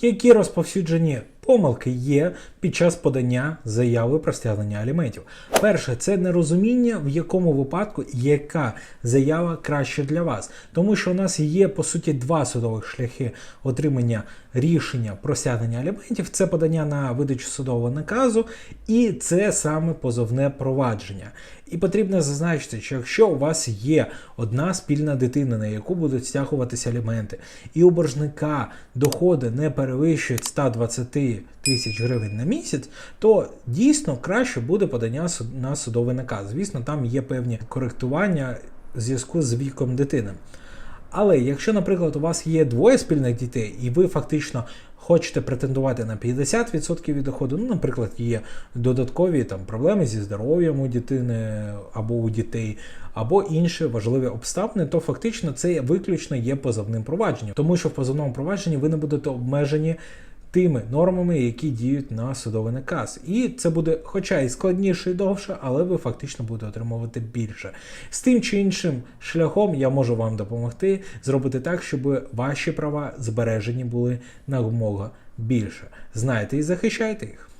які розповсюджені помилки є під час подання заяви про стягнення аліментів. Перше, це нерозуміння, в якому випадку яка заява краще для вас, тому що у нас є по суті два судових шляхи отримання рішення про стягнення аліментів: це подання на видачу судового наказу, і це саме позовне провадження. І потрібно зазначити, що якщо у вас є одна спільна дитина, на яку будуть стягуватися аліменти, і у боржника доходи не перевищують 120 тисяч гривень на місяць, то дійсно краще буде подання на судовий наказ. Звісно, там є певні коректування в зв'язку з віком дитини. Але якщо, наприклад, у вас є двоє спільних дітей, і ви фактично хочете претендувати на 50% від доходу, ну, наприклад, є додаткові там проблеми зі здоров'ям у дитини або у дітей, або інші важливі обставини, то фактично це виключно є позовним провадженням, тому що в позовному провадженні ви не будете обмежені тими нормами, які діють на судовий наказ. І це буде, хоча і складніше і довше, але ви фактично будете отримувати більше. З тим чи іншим шляхом я можу вам допомогти зробити так, щоб ваші права збережені були намога більше. Знайте і захищайте їх.